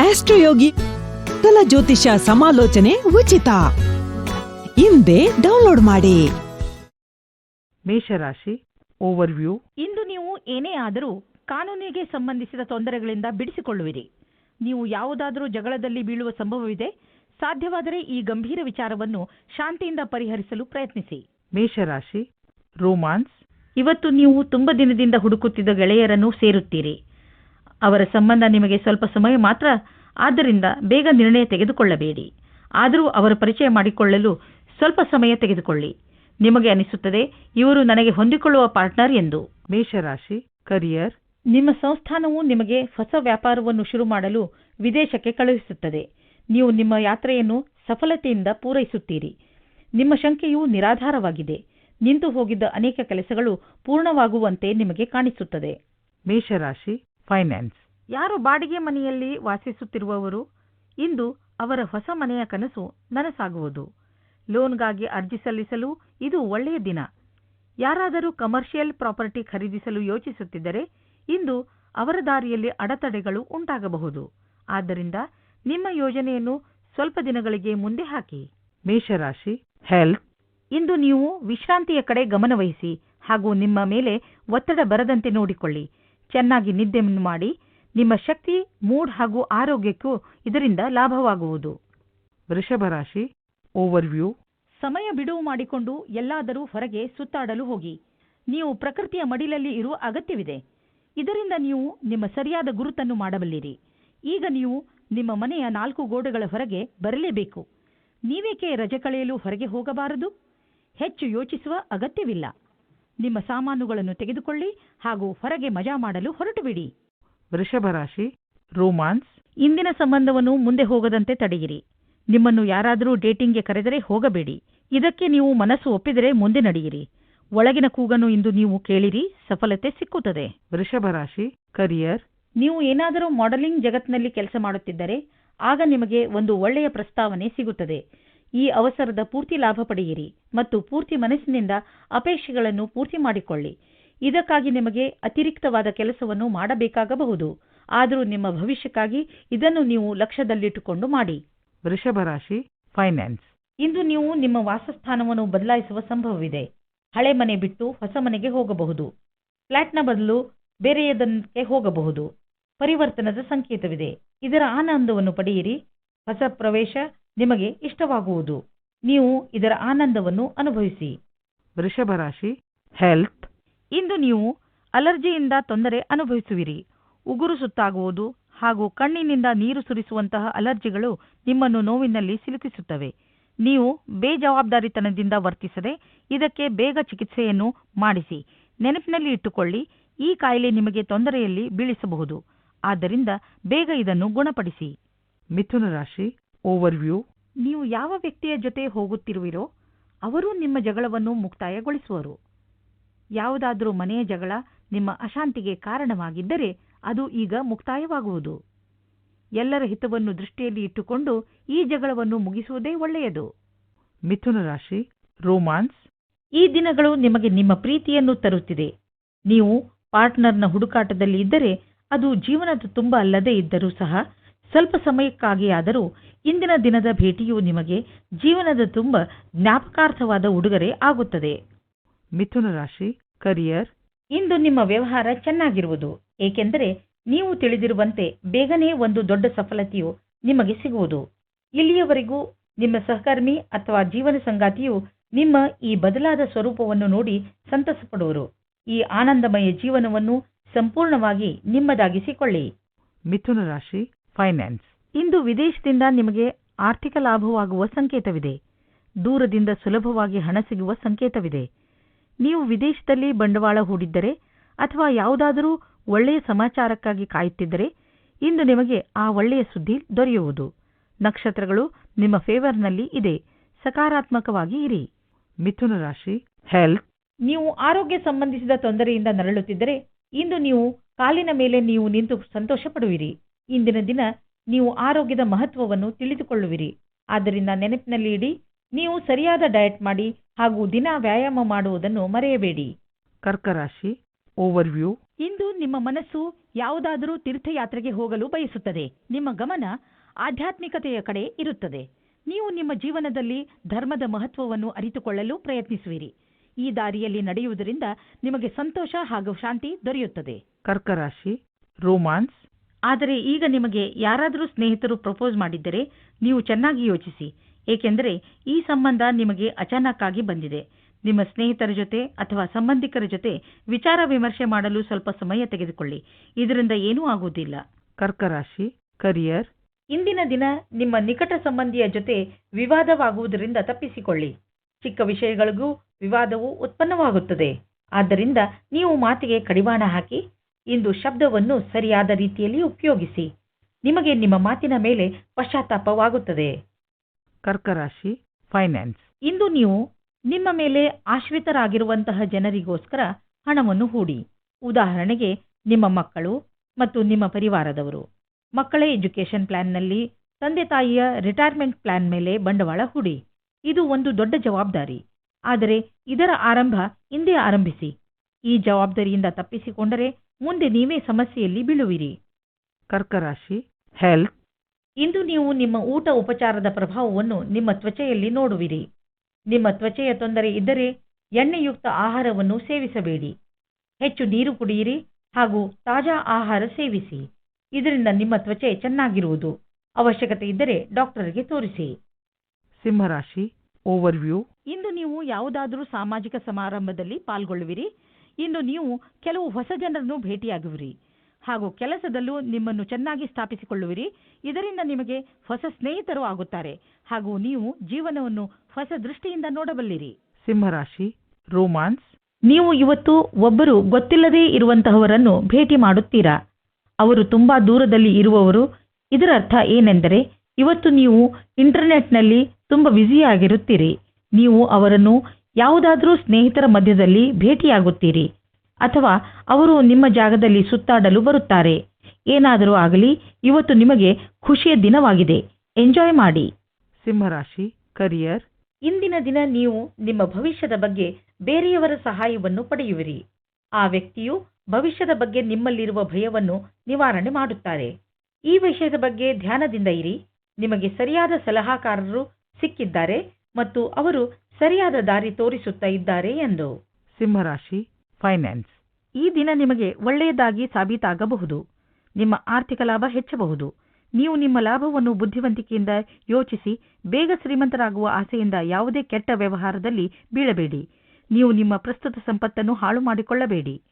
ಆಸ್ಟ್ರೋಯೋಗಿ ಕಲ ಜ್ಯೋತಿಷ ಸಮಾಲೋಚನೆ ಉಚಿತ. ಹಿಂದೆ ಡೌನ್ಲೋಡ್ ಮಾಡಿ. ಮೇಷರಾಶಿ ಓವರ್ವ್ಯೂ. ಇಂದು ನೀವು ಏನೇ ಆದರೂ ಕಾನೂನಿಗೆ ಸಂಬಂಧಿಸಿದ ತೊಂದರೆಗಳಿಂದ ಬಿಡಿಸಿಕೊಳ್ಳುವಿರಿ. ನೀವು ಯಾವುದಾದರೂ ಜಗಳದಲ್ಲಿ ಬೀಳುವ ಸಂಭವವಿದೆ. ಸಾಧ್ಯವಾದರೆ ಈ ಗಂಭೀರ ವಿಚಾರವನ್ನು ಶಾಂತಿಯಿಂದ ಪರಿಹರಿಸಲು ಪ್ರಯತ್ನಿಸಿ. ಮೇಷರಾಶಿ ರೋಮಾನ್ಸ್. ಇವತ್ತು ನೀವು ತುಂಬ ದಿನದಿಂದ ಹುಡುಕುತ್ತಿದ್ದ ಗೆಳೆಯರನ್ನು ಸೇರುತ್ತೀರಿ. ಅವರ ಸಂಬಂಧ ನಿಮಗೆ ಸ್ವಲ್ಪ ಸಮಯ ಮಾತ್ರ. ಆದ್ದರಿಂದ ಬೇಗ ನಿರ್ಣಯ ತೆಗೆದುಕೊಳ್ಳಬೇಡಿ. ಆದರೂ ಅವರ ಪರಿಚಯ ಮಾಡಿಕೊಳ್ಳಲು ಸ್ವಲ್ಪ ಸಮಯ ತೆಗೆದುಕೊಳ್ಳಿ. ನಿಮಗೆ ಅನಿಸುತ್ತದೆ ಇವರು ನನಗೆ ಹೊಂದಿಕೊಳ್ಳುವ ಪಾರ್ಟ್ನರ್ ಎಂದು. ಮೇಷರಾಶಿ ಕರಿಯರ್. ನಿಮ್ಮ ಸಂಸ್ಥಾನವು ನಿಮಗೆ ಹೊಸ ವ್ಯಾಪಾರವನ್ನು ಶುರು ಮಾಡಲು ವಿದೇಶಕ್ಕೆ ಕಳುಹಿಸುತ್ತದೆ. ನೀವು ನಿಮ್ಮ ಯಾತ್ರೆಯನ್ನು ಸಫಲತೆಯಿಂದ ಪೂರೈಸುತ್ತೀರಿ. ನಿಮ್ಮ ಶಂಕೆಯು ನಿರಾಧಾರವಾಗಿದೆ. ನಿಂತು ಹೋಗಿದ್ದ ಅನೇಕ ಕೆಲಸಗಳು ಪೂರ್ಣವಾಗುವಂತೆ ನಿಮಗೆ ಕಾಣಿಸುತ್ತದೆ. ಮೇಷರಾಶಿ ಫೈನಾನ್ಸ್. ಯಾರು ಬಾಡಿಗೆ ಮನೆಯಲ್ಲಿ ವಾಸಿಸುತ್ತಿರುವವರು? ಇಂದು ಅವರ ಹೊಸ ಮನೆಯ ಕನಸು ನನಸಾಗುವುದು. ಲೋನ್ಗಾಗಿ ಅರ್ಜಿ ಸಲ್ಲಿಸಲು ಇದು ಒಳ್ಳೆಯ ದಿನ. ಯಾರಾದರೂ ಕಮರ್ಷಿಯಲ್ ಪ್ರಾಪರ್ಟಿ ಖರೀದಿಸಲು ಯೋಚಿಸುತ್ತಿದ್ದರೆ ಇಂದು ಅವರ ದಾರಿಯಲ್ಲಿ ಅಡೆತಡೆಗಳು ಉಂಟಾಗಬಹುದು. ಆದ್ದರಿಂದ ನಿಮ್ಮ ಯೋಜನೆಯನ್ನು ಸ್ವಲ್ಪ ದಿನಗಳಿಗೆ ಮುಂದೆ ಹಾಕಿ. ಮೇಷರಾಶಿ ಹೆಲ್ತ್ ಇಂದು ನೀವು ವಿಶ್ರಾಂತಿಯ ಕಡೆ ಗಮನವಹಿಸಿ ಹಾಗೂ ನಿಮ್ಮ ಮೇಲೆ ಒತ್ತಡ ಬರದಂತೆ ನೋಡಿಕೊಳ್ಳಿ. ಚೆನ್ನಾಗಿ ನಿದ್ದೆ ಮಾಡಿ ನಿಮ್ಮ ಶಕ್ತಿ ಮೂಡ್ ಹಾಗೂ ಆರೋಗ್ಯಕ್ಕೂ ಇದರಿಂದ ಲಾಭವಾಗುವುದು. ವೃಷಭ ರಾಶಿ ಓವರ್ವ್ಯೂ ಸಮಯ ಬಿಡುವು ಮಾಡಿಕೊಂಡು ಎಲ್ಲಾದರೂ ಹೊರಗೆ ಸುತ್ತಾಡಲು ಹೋಗಿ. ನೀವು ಪ್ರಕೃತಿಯ ಮಡಿಲಲ್ಲಿ ಇರುವ ಅಗತ್ಯವಿದೆ. ಇದರಿಂದ ನೀವು ನಿಮ್ಮ ಸರಿಯಾದ ಗುರುತನ್ನು ಮಾಡಬಲ್ಲಿರಿ. ಈಗ ನೀವು ನಿಮ್ಮ ಮನೆಯ ನಾಲ್ಕು ಗೋಡೆಗಳ ಹೊರಗೆ ಬರಲೇಬೇಕು. ನೀವೇಕೆ ರಜೆ ಕಳೆಯಲು ಹೊರಗೆ ಹೋಗಬಾರದು? ಹೆಚ್ಚು ಯೋಚಿಸುವ ಅಗತ್ಯವಿಲ್ಲ. ನಿಮ್ಮ ಸಾಮಾನುಗಳನ್ನು ತೆಗೆದುಕೊಳ್ಳಿ ಹಾಗೂ ಹೊರಗೆ ಮಜಾ ಮಾಡಲು ಹೊರಟುಬಿಡಿ. ವೃಷಭ ರಾಶಿ ರೋಮಾನ್ಸ್. ಇಂದಿನ ಸಂಬಂಧವನ್ನು ಮುಂದೆ ಹೋಗದಂತೆ ತಡೆಯಿರಿ. ನಿಮ್ಮನ್ನು ಯಾರಾದರೂ ಡೇಟಿಂಗ್ಗೆ ಕರೆದರೆ ಹೋಗಬೇಡಿ. ಇದಕ್ಕೆ ನೀವು ಮನಸ್ಸು ಒಪ್ಪಿದರೆ ಮುಂದೆ ನಡೆಯಿರಿ. ಒಳಗಿನ ಕೂಗನ್ನು ಇಂದು ನೀವು ಕೇಳಿರಿ ಸಫಲತೆ ಸಿಕ್ಕುತ್ತದೆ. ವೃಷಭ ರಾಶಿ ಕರಿಯರ್ ನೀವು ಏನಾದರೂ ಮಾಡೆಲಿಂಗ್ ಜಗತ್ತಿನಲ್ಲಿ ಕೆಲಸ ಮಾಡುತ್ತಿದ್ದರೆ ಆಗ ನಿಮಗೆ ಒಂದು ಒಳ್ಳೆಯ ಪ್ರಸ್ತಾವನೆ ಸಿಗುತ್ತದೆ. ಈ ಅವಸರದ ಪೂರ್ತಿ ಲಾಭ ಪಡೆಯಿರಿ ಮತ್ತು ಪೂರ್ತಿ ಮನಸ್ಸಿನಿಂದ ಅಪೇಕ್ಷೆಗಳನ್ನು ಪೂರ್ತಿ ಮಾಡಿಕೊಳ್ಳಿ. ಇದಕ್ಕಾಗಿ ನಿಮಗೆ ಅತಿರಿಕ್ತವಾದ ಕೆಲಸವನ್ನು ಮಾಡಬೇಕಾಗಬಹುದು. ಆದರೂ ನಿಮ್ಮ ಭವಿಷ್ಯಕ್ಕಾಗಿ ಇದನ್ನು ನೀವು ಲಕ್ಷ್ಯದಲ್ಲಿಟ್ಟುಕೊಂಡು ಮಾಡಿ. ವೃಷಭರಾಶಿ ಫೈನಾನ್ಸ್ ಇಂದು ನೀವು ನಿಮ್ಮ ವಾಸಸ್ಥಾನವನ್ನು ಬದಲಾಯಿಸುವ ಸಂಭವವಿದೆ. ಹಳೆ ಮನೆ ಬಿಟ್ಟು ಹೊಸ ಮನೆಗೆ ಹೋಗಬಹುದು. ಫ್ಲಾಟ್ನ ಬದಲು ಬೇರೆಯದಕ್ಕೆ ಹೋಗಬಹುದು. ಪರಿವರ್ತನದ ಸಂಕೇತವಿದೆ. ಇದರ ಆನಂದವನ್ನು ಪಡೆಯಿರಿ. ಹೊಸ ಪ್ರವೇಶ ನಿಮಗೆ ಇಷ್ಟವಾಗುವುದು. ನೀವು ಇದರ ಆನಂದವನ್ನು ಅನುಭವಿಸಿ. ವೃಷಭ ರಾಶಿ. ಹೆಲ್ತ್. ಇಂದು ನೀವು ಅಲರ್ಜಿಯಿಂದ ತೊಂದರೆ ಅನುಭವಿಸುವಿರಿ. ಉಗುರು ಸುತ್ತಾಗುವುದು ಹಾಗೂ ಕಣ್ಣಿನಿಂದ ನೀರು ಸುರಿಸುವಂತಹ ಅಲರ್ಜಿಗಳು ನಿಮ್ಮನ್ನು ನೋವಿನಲ್ಲಿ ಸಿಲುಕಿಸುತ್ತವೆ. ನೀವು ಬೇಜವಾಬ್ದಾರಿತನದಿಂದ ವರ್ತಿಸದೆ ಇದಕ್ಕೆ ಬೇಗ ಚಿಕಿತ್ಸೆಯನ್ನು ಮಾಡಿಸಿ. ನೆನಪಿನಲ್ಲಿ ಇಟ್ಟುಕೊಳ್ಳಿ ಈ ಕಾಯಿಲೆ ನಿಮಗೆ ತೊಂದರೆಯಲ್ಲಿ ಬೀಳಿಸಬಹುದು. ಆದ್ದರಿಂದ ಬೇಗ ಇದನ್ನು ಗುಣಪಡಿಸಿ. ಮಿಥುನ ರಾಶಿ. ಓವರ್ವ್ಯೂ. ನೀವು ಯಾವ ವ್ಯಕ್ತಿಯ ಜೊತೆ ಹೋಗುತ್ತಿರುವಿರೋ ಅವರು ನಿಮ್ಮ ಜಗಳವನ್ನು ಮುಕ್ತಾಯಗೊಳಿಸುವರು. ಯಾವುದಾದರೂ ಮನೆಯ ಜಗಳ ನಿಮ್ಮ ಅಶಾಂತಿಗೆ ಕಾರಣವಾಗಿದ್ದರೆ ಅದು ಈಗ ಮುಕ್ತಾಯವಾಗುವುದು. ಎಲ್ಲರ ಹಿತವನ್ನು ದೃಷ್ಟಿಯಲ್ಲಿ ಇಟ್ಟುಕೊಂಡು ಈ ಜಗಳವನ್ನು ಮುಗಿಸುವುದೇ ಒಳ್ಳೆಯದು. ಮಿಥುನ ರಾಶಿ ರೋಮಾನ್ಸ್. ಈ ದಿನಗಳು ನಿಮಗೆ ನಿಮ್ಮ ಪ್ರೀತಿಯನ್ನು ತರುತ್ತಿದೆ. ನೀವು ಪಾರ್ಟ್ನರ್ನ ಹುಡುಕಾಟದಲ್ಲಿ ಇದ್ದರೆ ಅದು ಜೀವನದ ತುಂಬ ಅಲ್ಲದೇ ಇದ್ದರೂ ಸಹ ಸ್ವಲ್ಪ ಸಮಯಕ್ಕಾಗಿಯಾದರೂ ಇಂದಿನ ದಿನದ ಭೇಟಿಯು ನಿಮಗೆ ಜೀವನದ ತುಂಬ ಜ್ಞಾಪಕಾರ್ಥವಾದ ಉಡುಗೊರೆ ಆಗುತ್ತದೆ. ಮಿಥುನ ರಾಶಿ ಕರಿಯರ್ ಇಂದು ನಿಮ್ಮ ವ್ಯವಹಾರ ಚೆನ್ನಾಗಿರುವುದು ಏಕೆಂದರೆ ನೀವು ತಿಳಿದಿರುವಂತೆ ಬೇಗನೆ ಒಂದು ದೊಡ್ಡ ಸಫಲತೆಯು ನಿಮಗೆ ಸಿಗುವುದು. ಇಲ್ಲಿಯವರೆಗೂ ನಿಮ್ಮ ಸಹಕರ್ಮಿ ಅಥವಾ ಜೀವನ ಸಂಗಾತಿಯು ನಿಮ್ಮ ಈ ಬದಲಾದ ಸ್ವರೂಪವನ್ನು ನೋಡಿ ಸಂತಸಪಡುವರು. ಈ ಆನಂದಮಯ ಜೀವನವನ್ನು ಸಂಪೂರ್ಣವಾಗಿ ನಿಮ್ಮದಾಗಿಸಿಕೊಳ್ಳಿ. ಮಿಥುನ ರಾಶಿ ಫೈನಾನ್ಸ್. ಇಂದು ವಿದೇಶದಿಂದ ನಿಮಗೆ ಆರ್ಥಿಕ ಲಾಭವಾಗುವ ಸಂಕೇತವಿದೆ. ದೂರದಿಂದ ಸುಲಭವಾಗಿ ಹಣ ಸಿಗುವ ಸಂಕೇತವಿದೆ. ನೀವು ವಿದೇಶದಲ್ಲಿ ಬಂಡವಾಳ ಹೂಡಿದ್ದರೆ ಅಥವಾ ಯಾವುದಾದರೂ ಒಳ್ಳೆಯ ಸಮಾಚಾರಕ್ಕಾಗಿ ಕಾಯುತ್ತಿದ್ದರೆ ಇಂದು ನಿಮಗೆ ಆ ಒಳ್ಳೆಯ ಸುದ್ದಿ ದೊರೆಯುವುದು. ನಕ್ಷತ್ರಗಳು ನಿಮ್ಮ ಫೇವರ್ನಲ್ಲಿ ಇದೆ. ಸಕಾರಾತ್ಮಕವಾಗಿ ಇರಿ. ಮಿಥುನ ರಾಶಿ ಹೆಲ್ತ್ ನೀವು ಆರೋಗ್ಯ ಸಂಬಂಧಿಸಿದ ತೊಂದರೆಯಿಂದ ನರಳುತ್ತಿದ್ದರೆ ಇಂದು ನೀವು ಕಾಲಿನ ಮೇಲೆ ನೀವು ನಿಂತು ಸಂತೋಷ ಪಡುವಿರಿ. ಇಂದಿನ ದಿನ ನೀವು ಆರೋಗ್ಯದ ಮಹತ್ವವನ್ನು ತಿಳಿದುಕೊಳ್ಳುವಿರಿ. ಆದ್ದರಿಂದ ನೆನಪಿನಲ್ಲಿ ಇಡಿ ನೀವು ಸರಿಯಾದ ಡಯಟ್ ಮಾಡಿ ಹಾಗೂ ದಿನ ವ್ಯಾಯಾಮ ಮಾಡುವುದನ್ನು ಮರೆಯಬೇಡಿ. ಕರ್ಕರಾಶಿ ಓವರ್ವ್ಯೂ. ಇಂದು ನಿಮ್ಮ ಮನಸ್ಸು ಯಾವುದಾದರೂ ತೀರ್ಥಯಾತ್ರೆಗೆ ಹೋಗಲು ಬಯಸುತ್ತದೆ. ನಿಮ್ಮ ಗಮನ ಆಧ್ಯಾತ್ಮಿಕತೆಯ ಕಡೆ ಇರುತ್ತದೆ. ನೀವು ನಿಮ್ಮ ಜೀವನದಲ್ಲಿ ಧರ್ಮದ ಮಹತ್ವವನ್ನು ಅರಿತುಕೊಳ್ಳಲು ಪ್ರಯತ್ನಿಸುವಿರಿ. ಈ ದಾರಿಯಲ್ಲಿ ನಡೆಯುವುದರಿಂದ ನಿಮಗೆ ಸಂತೋಷ ಹಾಗೂ ಶಾಂತಿ ದೊರೆಯುತ್ತದೆ. ಕರ್ಕರಾಶಿ ರೋಮಾನ್ಸ್. ಆದರೆ ಈಗ ನಿಮಗೆ ಯಾರಾದರೂ ಸ್ನೇಹಿತರು ಪ್ರಪೋಸ್ ಮಾಡಿದ್ದರೆ ನೀವು ಚೆನ್ನಾಗಿ ಯೋಚಿಸಿ ಏಕೆಂದರೆ ಈ ಸಂಬಂಧ ನಿಮಗೆ ಅಚಾನಕ್ ಆಗಿ ಬಂದಿದೆ. ನಿಮ್ಮ ಸ್ನೇಹಿತರ ಜೊತೆ ಅಥವಾ ಸಂಬಂಧಿಕರ ಜೊತೆ ವಿಚಾರ ವಿಮರ್ಶೆ ಮಾಡಲು ಸ್ವಲ್ಪ ಸಮಯ ತೆಗೆದುಕೊಳ್ಳಿ. ಇದರಿಂದ ಏನೂ ಆಗುವುದಿಲ್ಲ. ಕರ್ಕರಾಶಿ ಕರಿಯರ್. ಇಂದಿನ ದಿನ ನಿಮ್ಮ ನಿಕಟ ಸಂಬಂಧಿಯ ಜೊತೆ ವಿವಾದವಾಗುವುದರಿಂದ ತಪ್ಪಿಸಿಕೊಳ್ಳಿ. ಚಿಕ್ಕ ವಿಷಯಗಳಿಗೂ ವಿವಾದವು ಉತ್ಪನ್ನವಾಗುತ್ತದೆ. ಆದ್ದರಿಂದ ನೀವು ಮಾತಿಗೆ ಕಡಿವಾಣ ಹಾಕಿ ಇಂದು ಶಬ್ದವನ್ನು ಸರಿಯಾದ ರೀತಿಯಲ್ಲಿ ಉಪಯೋಗಿಸಿ. ನಿಮಗೆ ನಿಮ್ಮ ಮಾತಿನ ಮೇಲೆ ಪಶ್ಚಾತ್ತಾಪವಾಗುತ್ತದೆ. ಕರ್ಕರಾಶಿ ಫೈನಾನ್ಸ್ ಇಂದು ನೀವು ನಿಮ್ಮ ಮೇಲೆ ಆಶ್ರಿತರಾಗಿರುವಂತಹ ಜನರಿಗೋಸ್ಕರ ಹಣವನ್ನು ಹೂಡಿ. ಉದಾಹರಣೆಗೆ ನಿಮ್ಮ ಮಕ್ಕಳು ಮತ್ತು ನಿಮ್ಮ ಪರಿವಾರದವರು. ಮಕ್ಕಳ ಎಜುಕೇಷನ್ ಪ್ಲಾನ್ನಲ್ಲಿ ತಂದೆ ತಾಯಿಯ ರಿಟೈರ್ಮೆಂಟ್ ಪ್ಲಾನ್ ಮೇಲೆ ಬಂಡವಾಳ ಹೂಡಿ. ಇದು ಒಂದು ದೊಡ್ಡ ಜವಾಬ್ದಾರಿ. ಆದರೆ ಇದರ ಆರಂಭ ಇಂದೇ ಆರಂಭಿಸಿ. ಈ ಜವಾಬ್ದಾರಿಯಿಂದ ತಪ್ಪಿಸಿಕೊಂಡರೆ ಮುಂದೆ ನೀವೇ ಸಮಸ್ಯೆಯಲ್ಲಿ ಬೀಳುವಿರಿ. ಕರ್ಕರಾಶಿ ಹೆಲ್ತ್ ಇಂದು ನೀವು ನಿಮ್ಮ ಊಟ ಉಪಚಾರದ ಪ್ರಭಾವವನ್ನು ನಿಮ್ಮ ತ್ವಚೆಯಲ್ಲಿ ನೋಡುವಿರಿ. ನಿಮ್ಮ ತ್ವಚೆಯ ತೊಂದರೆ ಇದ್ದರೆ ಎಣ್ಣೆಯುಕ್ತ ಆಹಾರವನ್ನು ಸೇವಿಸಬೇಡಿ. ಹೆಚ್ಚು ನೀರು ಕುಡಿಯಿರಿ ಹಾಗೂ ತಾಜಾ ಆಹಾರ ಸೇವಿಸಿ. ಇದರಿಂದ ನಿಮ್ಮ ತ್ವಚೆ ಚೆನ್ನಾಗಿರುವುದು. ಅವಶ್ಯಕತೆ ಇದ್ದರೆ ಡಾಕ್ಟರ್ಗೆ ತೋರಿಸಿ. ಸಿಂಹರಾಶಿ ಓವರ್ವ್ಯೂ ಇಂದು ನೀವು ಯಾವುದಾದರೂ ಸಾಮಾಜಿಕ ಸಮಾರಂಭದಲ್ಲಿ ಪಾಲ್ಗೊಳ್ಳುವಿರಿ. ಇಂದು ನೀವು ಕೆಲವು ಹೊಸ ಜನರನ್ನು ಭೇಟಿಯಾಗುವಿರಿ. ಹಾಗೂ ಕೆಲಸದಲ್ಲೂ ನಿಮ್ಮನ್ನು ಚೆನ್ನಾಗಿ ಸ್ಥಾಪಿಸಿಕೊಳ್ಳುವಿರಿ. ಇದರಿಂದ ನಿಮಗೆ ಹೊಸ ಸ್ನೇಹಿತರು ಆಗುತ್ತಾರೆ. ಹಾಗೂ ನೀವು ಜೀವನವನ್ನು ಹೊಸ ದೃಷ್ಟಿಯಿಂದ ನೋಡಬಲ್ಲಿರಿ. ಸಿಂಹರಾಶಿ ರೋಮಾನ್ಸ್. ನೀವು ಇವತ್ತು ಒಬ್ಬರು ಗೊತ್ತಿಲ್ಲದೇ ಇರುವಂತಹವರನ್ನು ಭೇಟಿ ಮಾಡುತ್ತೀರಾ? ಅವರು ತುಂಬಾ ದೂರದಲ್ಲಿ ಇರುವವರು. ಇದರ ಅರ್ಥ ಏನೆಂದರೆ ಇವತ್ತು ನೀವು ಇಂಟರ್ನೆಟ್ನಲ್ಲಿ ತುಂಬಾ ಬ್ಯುಸಿಯಾಗಿರುತ್ತೀರಿ. ನೀವು ಅವರನ್ನು ಯಾವುದಾದರೂ ಸ್ನೇಹಿತರ ಮಧ್ಯದಲ್ಲಿ ಭೇಟಿಯಾಗುತ್ತೀರಿ ಅಥವಾ ಅವರು ನಿಮ್ಮ ಜಾಗದಲ್ಲಿ ಸುತ್ತಾಡಲು ಬರುತ್ತಾರೆ. ಏನಾದರೂ ಆಗಲಿ ಇವತ್ತು ನಿಮಗೆ ಖುಷಿಯ ದಿನವಾಗಿದೆ. ಎಂಜಾಯ್ ಮಾಡಿ. ಸಿಂಹರಾಶಿ ಕರಿಯರ್. ಇಂದಿನ ದಿನ ನೀವು ನಿಮ್ಮ ಭವಿಷ್ಯದ ಬಗ್ಗೆ ಬೇರೆಯವರ ಸಹಾಯವನ್ನು ಪಡೆಯುವಿರಿ. ಆ ವ್ಯಕ್ತಿಯು ಭವಿಷ್ಯದ ಬಗ್ಗೆ ನಿಮ್ಮಲ್ಲಿರುವ ಭಯವನ್ನು ನಿವಾರಣೆ ಮಾಡುತ್ತಾರೆ. ಈ ವಿಷಯದ ಬಗ್ಗೆ ಧ್ಯಾನದಿಂದ ಇರಿ. ನಿಮಗೆ ಸರಿಯಾದ ಸಲಹಾಕಾರರು ಸಿಕ್ಕಿದ್ದಾರೆ ಮತ್ತು ಅವರು ಸರಿಯಾದ ದಾರಿ ತೋರಿಸುತ್ತಾ ಇದ್ದಾರೆ ಎಂದು. ಸಿಂಹರಾಶಿ ಫೈನಾನ್ಸ್ ಈ ದಿನ ನಿಮಗೆ ಒಳ್ಳೆಯದಾಗಿ ಸಾಬೀತಾಗಬಹುದು. ನಿಮ್ಮ ಆರ್ಥಿಕ ಲಾಭ ಹೆಚ್ಚಬಹುದು. ನೀವು ನಿಮ್ಮ ಲಾಭವನ್ನು ಬುದ್ಧಿವಂತಿಕೆಯಿಂದ ಯೋಚಿಸಿ, ಬೇಗ ಶ್ರೀಮಂತರಾಗುವ ಆಸೆಯಿಂದ ಯಾವುದೇ ಕೆಟ್ಟ ವ್ಯವಹಾರದಲ್ಲಿ ಬೀಳಬೇಡಿ. ನೀವು ನಿಮ್ಮ ಪ್ರಸ್ತುತ ಸಂಪತ್ತನ್ನು ಹಾಳು ಮಾಡಿಕೊಳ್ಳಬೇಡಿ.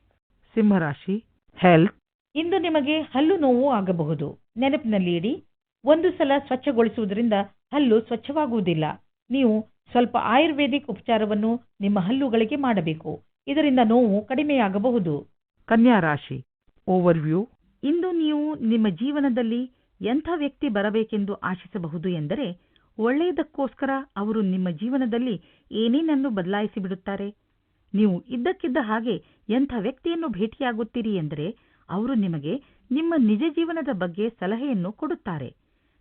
ಸಿಂಹರಾಶಿ ಹೆಲ್ತ್ ಇಂದು ನಿಮಗೆ ಹಲ್ಲು ನೋವು ಆಗಬಹುದು. ನೆನಪಿನಲ್ಲಿ ಇಡಿ ಒಂದು ಸಲ ಸ್ವಚ್ಛಗೊಳಿಸುವುದರಿಂದ ಹಲ್ಲು ಸ್ವಚ್ಛವಾಗುವುದಿಲ್ಲ. ನೀವು ಸ್ವಲ್ಪ ಆಯುರ್ವೇದಿಕ್ ಉಪಚಾರವನ್ನು ನಿಮ್ಮ ಹಲ್ಲುಗಳಿಗೆ ಮಾಡಬೇಕು. ಇದರಿಂದ ನೋವು ಕಡಿಮೆಯಾಗಬಹುದು. ಕನ್ಯಾ ರಾಶಿ ಓವರ್ವ್ಯೂ ಇಂದು ನೀವು ನಿಮ್ಮ ಜೀವನದಲ್ಲಿ ಎಂಥ ವ್ಯಕ್ತಿ ಬರಬೇಕೆಂದು ಆಶಿಸಬಹುದು ಎಂದರೆ, ಒಳ್ಳೆಯದಕ್ಕೋಸ್ಕರ ಅವರು ನಿಮ್ಮ ಜೀವನದಲ್ಲಿ ಏನೇನನ್ನು ಬದಲಾಯಿಸಿ ಬಿಡುತ್ತಾರೆ? ನೀವು ಇದ್ದಕ್ಕಿದ್ದ ಹಾಗೆ ಎಂಥ ವ್ಯಕ್ತಿಯನ್ನು ಭೇಟಿಯಾಗುತ್ತೀರಿ ಎಂದರೆ, ಅವರು ನಿಮಗೆ ನಿಮ್ಮ ನಿಜ ಜೀವನದ ಬಗ್ಗೆ ಸಲಹೆಯನ್ನು ಕೊಡುತ್ತಾರೆ.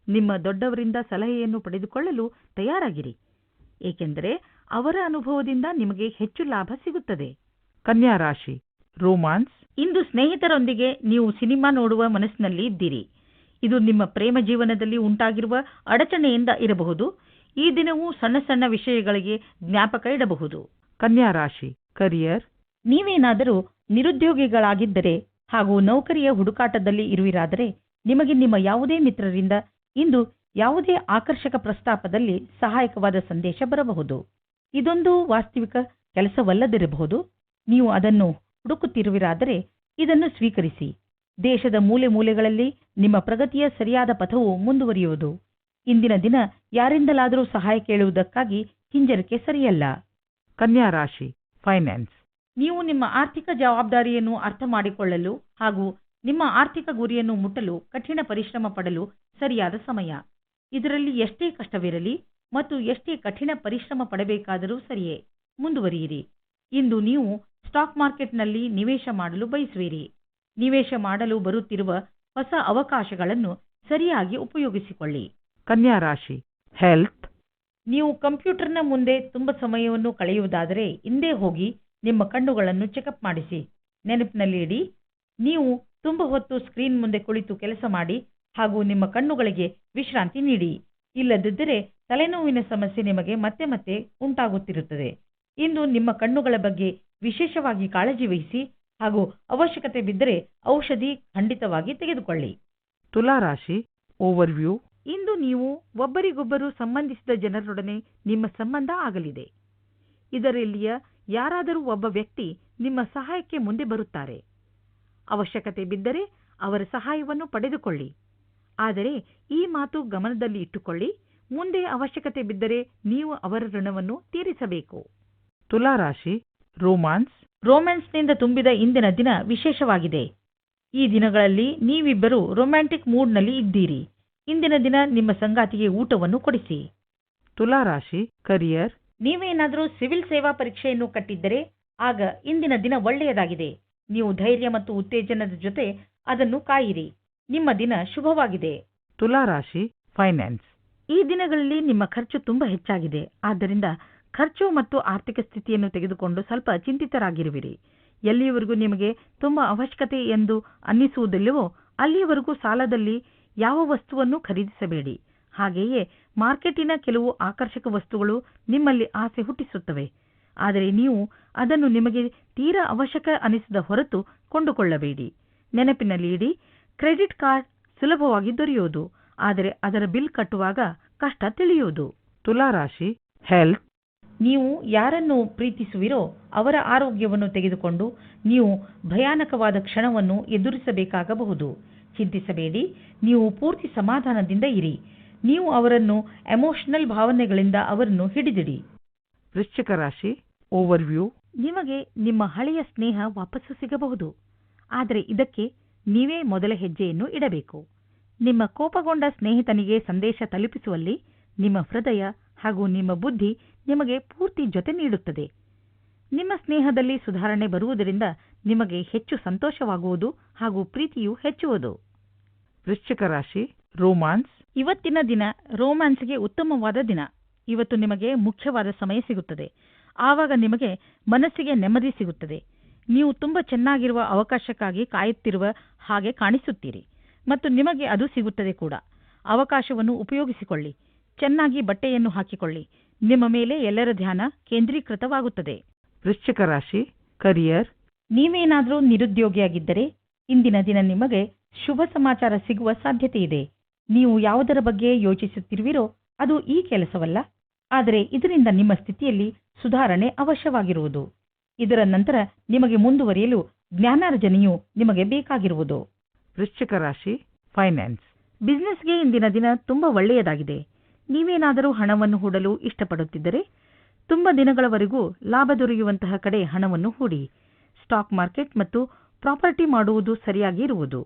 ನಿಮ್ಮ ದೊಡ್ಡವರಿಂದ ಸಲಹೆಯನ್ನು ಪಡೆದುಕೊಳ್ಳಲು ತಯಾರಾಗಿರಿ. ಏಕೆಂದರೆ ಅವರ ಅನುಭವದಿಂದ ನಿಮಗೆ ಹೆಚ್ಚು ಲಾಭ ಸಿಗುತ್ತದೆ. ಕನ್ಯಾ ರಾಶಿ, ರೋಮಾನ್ಸ್. ಇಂದು ಸ್ನೇಹಿತರೊಂದಿಗೆ ನೀವು ಸಿನಿಮಾ ನೋಡುವ ಮನಸ್ಸಿನಲ್ಲಿ ಇದ್ದೀರಿ. ಇದು ನಿಮ್ಮ ಪ್ರೇಮ ಜೀವನದಲ್ಲಿ ಉಂಟಾಗಿರುವ ಅಡಚಣೆಯಿಂದ ಇರಬಹುದು. ಈ ದಿನವೂ ಸಣ್ಣ ಸಣ್ಣ ವಿಷಯಗಳಿಗೆ ಜ್ಞಾಪಕ ಇಡಬಹುದು. ಕನ್ಯಾ ರಾಶಿ, ಕರಿಯರ್. ನೀವೇನಾದರೂ ನಿರುದ್ಯೋಗಿಗಳಾಗಿದ್ದರೆ ಹಾಗೂ ನೌಕರಿಯ ಹುಡುಕಾಟದಲ್ಲಿ ಇರುವಿರಾದರೆ, ನಿಮಗೆ ನಿಮ್ಮ ಯಾವುದೇ ಮಿತ್ರರಿಂದ ಇಂದು ಯಾವುದೇ ಆಕರ್ಷಕ ಪ್ರಸ್ತಾಪದಲ್ಲಿ ಸಹಾಯಕವಾದ ಸಂದೇಶ ಬರಬಹುದು. ಇದೊಂದು ವಾಸ್ತವಿಕ ಕೆಲಸವಲ್ಲದಿರಬಹುದು. ನೀವು ಅದನ್ನು ಹುಡುಕುತ್ತಿರುವಿರಾದರೆ ಇದನ್ನು ಸ್ವೀಕರಿಸಿ. ದೇಶದ ಮೂಲೆ ಮೂಲೆಗಳಲ್ಲಿ ನಿಮ್ಮ ಪ್ರಗತಿಯ ಸರಿಯಾದ ಪಥವು ಮುಂದುವರಿಯುವುದು. ಇಂದಿನ ದಿನ ಯಾರಿಂದಲಾದರೂ ಸಹಾಯ ಕೇಳುವುದಕ್ಕಾಗಿ ಹಿಂಜರಿಕೆ ಸರಿಯಲ್ಲ. ಕನ್ಯಾ ರಾಶಿ ಫೈನಾನ್ಸ್ ನೀವು ನಿಮ್ಮ ಆರ್ಥಿಕ ಜವಾಬ್ದಾರಿಯನ್ನು ಅರ್ಥ ಮಾಡಿಕೊಳ್ಳಲು ಹಾಗೂ ನಿಮ್ಮ ಆರ್ಥಿಕ ಗುರಿಯನ್ನು ಮುಟ್ಟಲು ಕಠಿಣ ಪರಿಶ್ರಮ ಪಡಲು ಸರಿಯಾದ ಸಮಯ. ಇದರಲ್ಲಿ ಎಷ್ಟೇ ಕಷ್ಟವಿರಲಿ ಮತ್ತು ಎಷ್ಟೇ ಕಠಿಣ ಪರಿಶ್ರಮ ಪಡಬೇಕಾದರೂ ಸರಿಯೇ. ಮುಂದುವರಿಯಿರಿ. ಇಂದು ನೀವು ಸ್ಟಾಕ್ ಮಾರ್ಕೆಟ್ನಲ್ಲಿ ನಿವೇಶ ಮಾಡಲು ಬಯಸುವಿರಿ. ನಿವೇಶ ಮಾಡಲು ಬರುತ್ತಿರುವ ಹೊಸ ಅವಕಾಶಗಳನ್ನು ಸರಿಯಾಗಿ ಉಪಯೋಗಿಸಿಕೊಳ್ಳಿ. ಕನ್ಯಾ ರಾಶಿ ಹೆಲ್ತ್. ನೀವು ಕಂಪ್ಯೂಟರ್ನ ಮುಂದೆ ತುಂಬ ಸಮಯವನ್ನು ಕಳೆಯುವುದಾದರೆ ಹಿಂದೆ ಹೋಗಿ ನಿಮ್ಮ ಕಣ್ಣುಗಳನ್ನು ಚೆಕಪ್ ಮಾಡಿಸಿ. ನೆನಪಿನಲ್ಲಿ ಇಡಿ ನೀವು ತುಂಬ ಹೊತ್ತು ಸ್ಕ್ರೀನ್ ಮುಂದೆ ಕುಳಿತು ಕೆಲಸ ಮಾಡಿ ಹಾಗೂ ನಿಮ್ಮ ಕಣ್ಣುಗಳಿಗೆ ವಿಶ್ರಾಂತಿ ನೀಡಿ. ಇಲ್ಲದಿದ್ದರೆ ತಲೆನೋವಿನ ಸಮಸ್ಯೆ ನಿಮಗೆ ಮತ್ತೆ ಮತ್ತೆ ಉಂಟಾಗುತ್ತಿರುತ್ತದೆ. ಇಂದು ನಿಮ್ಮ ಕಣ್ಣುಗಳ ಬಗ್ಗೆ ವಿಶೇಷವಾಗಿ ಕಾಳಜಿ ವಹಿಸಿ ಹಾಗೂ ಅವಶ್ಯಕತೆ ಬಿದ್ದರೆ ಔಷಧಿ ಖಂಡಿತವಾಗಿ ತೆಗೆದುಕೊಳ್ಳಿ. ತುಲಾ ರಾಶಿ ಓವರ್ವ್ಯೂ ಇಂದು ನೀವು ಒಬ್ಬರಿಗೊಬ್ಬರು ಸಂಬಂಧಿಸಿದ ಜನರೊಡನೆ ನಿಮ್ಮ ಸಂಬಂಧ ಆಗಲಿದೆ. ಇದರಲ್ಲಿಯ ಯಾರಾದರೂ ಒಬ್ಬ ವ್ಯಕ್ತಿ ನಿಮ್ಮ ಸಹಾಯಕ್ಕೆ ಮುಂದೆ ಬರುತ್ತಾರೆ. ಅವಶ್ಯಕತೆ ಬಿದ್ದರೆ ಅವರ ಸಹಾಯವನ್ನು ಪಡೆದುಕೊಳ್ಳಿ. ಆದರೆ ಈ ಮಾತು ಗಮನದಲ್ಲಿ ಇಟ್ಟುಕೊಳ್ಳಿ ಮುಂದೆ ಅವಶ್ಯಕತೆ ಬಿದ್ದರೆ ನೀವು ಅವರ ಋಣವನ್ನು ತೀರಿಸಬೇಕು. ತುಲಾ ರಾಶಿ ರೋಮಾನ್ಸ್ ರೋಮ್ಯಾನ್ಸ್ನಿಂದ ತುಂಬಿದ ಇಂದಿನ ದಿನ ವಿಶೇಷವಾಗಿದೆ. ಈ ದಿನಗಳಲ್ಲಿ ನೀವಿಬ್ಬರು ರೊಮ್ಯಾಂಟಿಕ್ ಮೂಡ್ನಲ್ಲಿ ಇದ್ದೀರಿ. ಇಂದಿನ ದಿನ ನಿಮ್ಮ ಸಂಗಾತಿಗೆ ಊಟವನ್ನು ಕೊಡಿಸಿ. ತುಲಾ ರಾಶಿ ಕರಿಯರ್ ನೀವೇನಾದರೂ ಸಿವಿಲ್ ಸೇವಾ ಪರೀಕ್ಷೆಯನ್ನು ಕಟ್ಟಿದ್ದರೆ ಆಗ ಇಂದಿನ ದಿನ ಒಳ್ಳೆಯದಾಗಿದೆ. ನೀವು ಧೈರ್ಯ ಮತ್ತು ಉತ್ತೇಜನದ ಜೊತೆ ಅದನ್ನು ಕಾಯಿರಿ. ನಿಮ್ಮ ದಿನ ಶುಭವಾಗಿದೆ. ತುಲಾ ರಾಶಿ ಫೈನಾನ್ಸ್. ಈ ದಿನಗಳಲ್ಲಿ ನಿಮ್ಮ ಖರ್ಚು ತುಂಬಾ ಹೆಚ್ಚಾಗಿದೆ. ಆದ್ದರಿಂದ ಖರ್ಚು ಮತ್ತು ಆರ್ಥಿಕ ಸ್ಥಿತಿಯನ್ನು ತೆಗೆದುಕೊಂಡು ಸ್ವಲ್ಪ ಚಿಂತಿತರಾಗಿರುವಿರಿ. ಎಲ್ಲಿಯವರೆಗೂ ನಿಮಗೆ ತುಂಬಾ ಅವಶ್ಯಕತೆ ಎಂದು ಅನ್ನಿಸುವುದಿಲ್ಲವೋ ಅಲ್ಲಿಯವರೆಗೂ ಸಾಲದಲ್ಲಿ ಯಾವ ವಸ್ತುವನ್ನು ಖರೀದಿಸಬೇಡಿ. ಹಾಗೆಯೇ ಮಾರ್ಕೆಟಿನ ಕೆಲವು ಆಕರ್ಷಕ ವಸ್ತುಗಳು ನಿಮ್ಮಲ್ಲಿ ಆಸೆ ಹುಟ್ಟಿಸುತ್ತವೆ. ಆದರೆ ನೀವು ಅದನ್ನು ನಿಮಗೆ ತೀರಾ ಅವಶ್ಯಕ ಅನಿಸಿದ ಹೊರತು ಕೊಂಡುಕೊಳ್ಳಬೇಡಿ. ನೆನಪಿನಲ್ಲಿ ಇಡಿ ಕ್ರೆಡಿಟ್ ಕಾರ್ಡ್ ಸುಲಭವಾಗಿ ದೊರೆಯುವುದು ಆದರೆ ಅದರ ಬಿಲ್ ಕಟ್ಟುವಾಗ ಕಷ್ಟ ತಿಳಿಯುವುದು. ತುಲಾ ರಾಶಿ ಹೆಲ್ತ್ ನೀವು ಯಾರನ್ನು ಪ್ರೀತಿಸುವಿರೋ ಅವರ ಆರೋಗ್ಯವನ್ನು ತೆಗೆದುಕೊಂಡು ನೀವು ಭಯಾನಕವಾದ ಕ್ಷಣವನ್ನು ಎದುರಿಸಬೇಕಾಗಬಹುದು. ಚಿಂತಿಸಬೇಡಿ ನೀವು ಪೂರ್ತಿ ಸಮಾಧಾನದಿಂದ ಇರಿ. ನೀವು ಅವರನ್ನು ಎಮೋಷನಲ್ ಭಾವನೆಗಳಿಂದ ಅವರನ್ನು ಹಿಡಿದಿಡಿ. ವೃಶ್ಚಿಕ ರಾಶಿ ಓವರ್ವ್ಯೂ ನಿಮಗೆ ನಿಮ್ಮ ಹಳೆಯ ಸ್ನೇಹ ವಾಪಸ್ಸು ಸಿಗಬಹುದು. ಆದರೆ ಇದಕ್ಕೆ ನೀವೇ ಮೊದಲ ಹೆಜ್ಜೆಯನ್ನು ಇಡಬೇಕು. ನಿಮ್ಮ ಕೋಪಗೊಂಡ ಸ್ನೇಹಿತನಿಗೆ ಸಂದೇಶ ತಲುಪಿಸುವಲ್ಲಿ ನಿಮ್ಮ ಹೃದಯ ಹಾಗೂ ನಿಮ್ಮ ಬುದ್ಧಿ ನಿಮಗೆ ಪೂರ್ತಿ ಜೊತೆ ನೀಡುತ್ತದೆ. ನಿಮ್ಮ ಸ್ನೇಹದಲ್ಲಿ ಸುಧಾರಣೆ ಬರುವುದರಿಂದ ನಿಮಗೆ ಹೆಚ್ಚು ಸಂತೋಷವಾಗುವುದು ಹಾಗೂ ಪ್ರೀತಿಯು ಹೆಚ್ಚುವುದು. ವೃಶ್ಚಿಕ ರಾಶಿ ರೋಮಾನ್ಸ್. ಇವತ್ತಿನ ದಿನ ರೋಮ್ಯಾನ್ಸ್ಗೆ ಉತ್ತಮವಾದ ದಿನ. ಇವತ್ತು ನಿಮಗೆ ಮುಖ್ಯವಾದ ಸಮಯ ಸಿಗುತ್ತದೆ. ಆವಾಗ ನಿಮಗೆ ಮನಸ್ಸಿಗೆ ನೆಮ್ಮದಿ ಸಿಗುತ್ತದೆ. ನೀವು ತುಂಬ ಚೆನ್ನಾಗಿರುವ ಅವಕಾಶಕ್ಕಾಗಿ ಕಾಯುತ್ತಿರುವ ಹಾಗೆ ಕಾಣಿಸುತ್ತೀರಿ. ಮತ್ತು ನಿಮಗೆ ಅದು ಸಿಗುತ್ತದೆ ಕೂಡ. ಅವಕಾಶವನ್ನು ಉಪಯೋಗಿಸಿಕೊಳ್ಳಿ. ಚೆನ್ನಾಗಿ ಬಟ್ಟೆಯನ್ನು ಹಾಕಿಕೊಳ್ಳಿ. ನಿಮ್ಮ ಮೇಲೆ ಎಲ್ಲರ ಧ್ಯಾನ ಕೇಂದ್ರೀಕೃತವಾಗುತ್ತದೆ. ವೃಶ್ಚಿಕ ರಾಶಿ ಕರಿಯರ್ ನೀವೇನಾದರೂ ನಿರುದ್ಯೋಗಿಯಾಗಿದ್ದರೆ ಇಂದಿನ ದಿನ ನಿಮಗೆ ಶುಭ ಸಮಾಚಾರ ಸಿಗುವ ಸಾಧ್ಯತೆ ಇದೆ. ನೀವು ಯಾವುದರ ಬಗ್ಗೆ ಯೋಚಿಸುತ್ತಿರುವಿರೋ ಅದು ಈ ಕೆಲಸವಲ್ಲ. ಆದರೆ ಇದರಿಂದ ನಿಮ್ಮ ಸ್ಥಿತಿಯಲ್ಲಿ ಸುಧಾರಣೆ ಅವಶ್ಯವಾಗಿರುವುದು. ಇದರ ನಂತರ ನಿಮಗೆ ಮುಂದುವರಿಯಲು ಜ್ಞಾನಾರ್ಜನೆಯು ನಿಮಗೆ ಬೇಕಾಗಿರುವುದು. ವೃಶ್ಚಿಕ ರಾಶಿ ಫೈನಾನ್ಸ್ ಬಿಸ್ನೆಸ್ಗೆ ಇಂದಿನ ದಿನ ತುಂಬಾ ಒಳ್ಳೆಯದಾಗಿದೆ. ನೀವೇನಾದರೂ ಹಣವನ್ನು ಹೂಡಲು ಇಷ್ಟಪಡುತ್ತಿದ್ದರೆ ತುಂಬ ದಿನಗಳವರೆಗೂ ಲಾಭ ದೊರೆಯುವಂತಹ ಕಡೆ ಹಣವನ್ನು ಹೂಡಿ. ಸ್ಟಾಕ್ ಮಾರ್ಕೆಟ್ ಮತ್ತು ಪ್ರಾಪರ್ಟಿ ಮಾಡುವುದು ಸರಿಯಾಗಿ ಇರುವುದು.